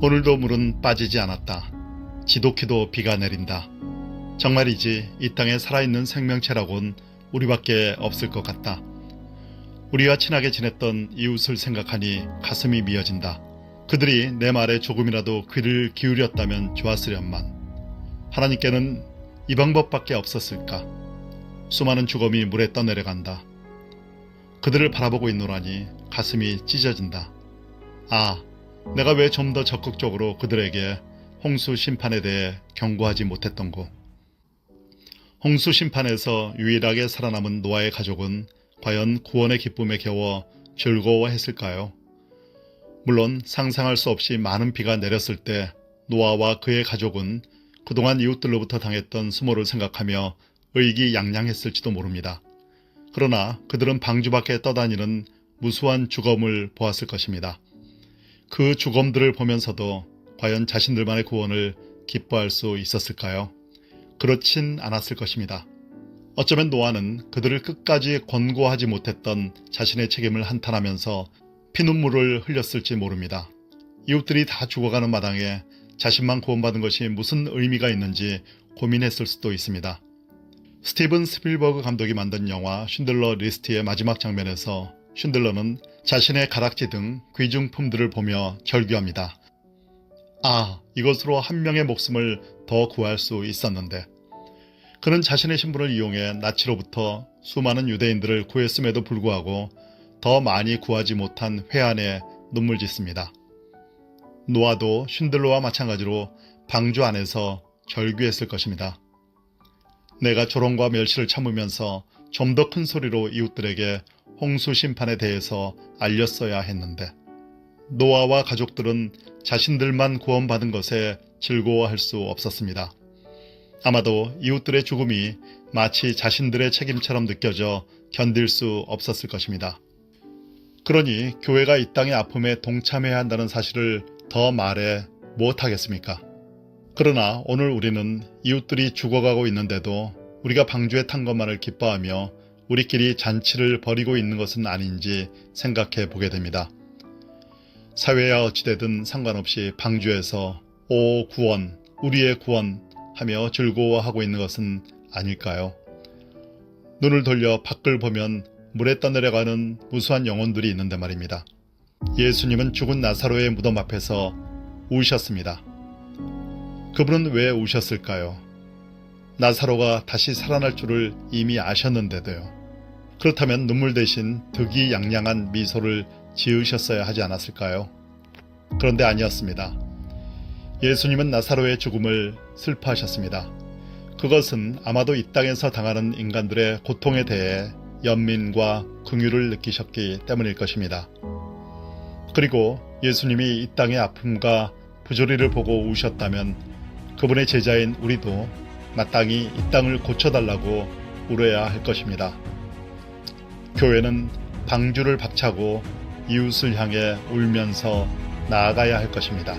오늘도 물은 빠지지 않았다. 지독히도 비가 내린다. 정말이지 이 땅에 살아있는 생명체라곤 우리밖에 없을 것 같다. 우리가 친하게 지냈던 이웃을 생각하니 가슴이 미어진다. 그들이 내 말에 조금이라도 귀를 기울였다면 좋았으련만. 하나님께는 이 방법밖에 없었을까? 수많은 죽음이 물에 떠내려간다. 그들을 바라보고 있노라니 가슴이 찢어진다. 아, 내가 왜 좀 더 적극적으로 그들에게 홍수 심판에 대해 경고하지 못했던고. 홍수 심판에서 유일하게 살아남은 노아의 가족은 과연 구원의 기쁨에 겨워 즐거워했을까요? 물론 상상할 수 없이 많은 비가 내렸을 때 노아와 그의 가족은 그동안 이웃들로부터 당했던 수모를 생각하며 의기양양했을지도 모릅니다. 그러나 그들은 방주 밖에 떠다니는 무수한 죽음을 보았을 것입니다. 그 죽음들을 보면서도 과연 자신들만의 구원을 기뻐할 수 있었을까요? 그렇진 않았을 것입니다. 어쩌면 노아는 그들을 끝까지 권고하지 못했던 자신의 책임을 한탄하면서 피눈물을 흘렸을지 모릅니다. 이웃들이 다 죽어가는 마당에 자신만 구원받은 것이 무슨 의미가 있는지 고민했을 수도 있습니다. 스티븐 스필버그 감독이 만든 영화 쉰들러 리스트의 마지막 장면에서 쉰들러는 자신의 가락지 등 귀중품들을 보며 절규합니다. 아, 이것으로 한 명의 목숨을 더 구할 수 있었는데. 그는 자신의 신분을 이용해 나치로부터 수많은 유대인들을 구했음에도 불구하고 더 많이 구하지 못한 회한에 눈물 짓습니다. 노아도 쉰들러와 마찬가지로 방주 안에서 절규했을 것입니다. 내가 조롱과 멸시를 참으면서 좀 더 큰 소리로 이웃들에게 홍수 심판에 대해서 알렸어야 했는데 노아와 가족들은 자신들만 구원받은 것에 즐거워할 수 없었습니다. 아마도 이웃들의 죽음이 마치 자신들의 책임처럼 느껴져 견딜 수 없었을 것입니다. 그러니 교회가 이 땅의 아픔에 동참해야 한다는 사실을 더 말해 못하겠습니까? 그러나 오늘 우리는 이웃들이 죽어가고 있는데도 우리가 방주에 탄 것만을 기뻐하며 우리끼리 잔치를 벌이고 있는 것은 아닌지 생각해 보게 됩니다. 사회야 어찌되든 상관없이 방주에서 오 구원, 우리의 구원 하며 즐거워하고 있는 것은 아닐까요? 눈을 돌려 밖을 보면 물에 떠내려가는 무수한 영혼들이 있는데 말입니다. 예수님은 죽은 나사로의 무덤 앞에서 우셨습니다. 그분은 왜 우셨을까요? 나사로가 다시 살아날 줄을 이미 아셨는데도요. 그렇다면 눈물 대신 득이 양양한 미소를 지으셨어야 하지 않았을까요? 그런데 아니었습니다. 예수님은 나사로의 죽음을 슬퍼하셨습니다. 그것은 아마도 이 땅에서 당하는 인간들의 고통에 대해 연민과 긍휼을 느끼셨기 때문일 것입니다. 그리고 예수님이 이 땅의 아픔과 부조리를 보고 우셨다면 그분의 제자인 우리도 마땅히 이 땅을 고쳐달라고 울어야 할 것입니다. 교회는 방주를 박차고 이웃을 향해 울면서 나아가야 할 것입니다.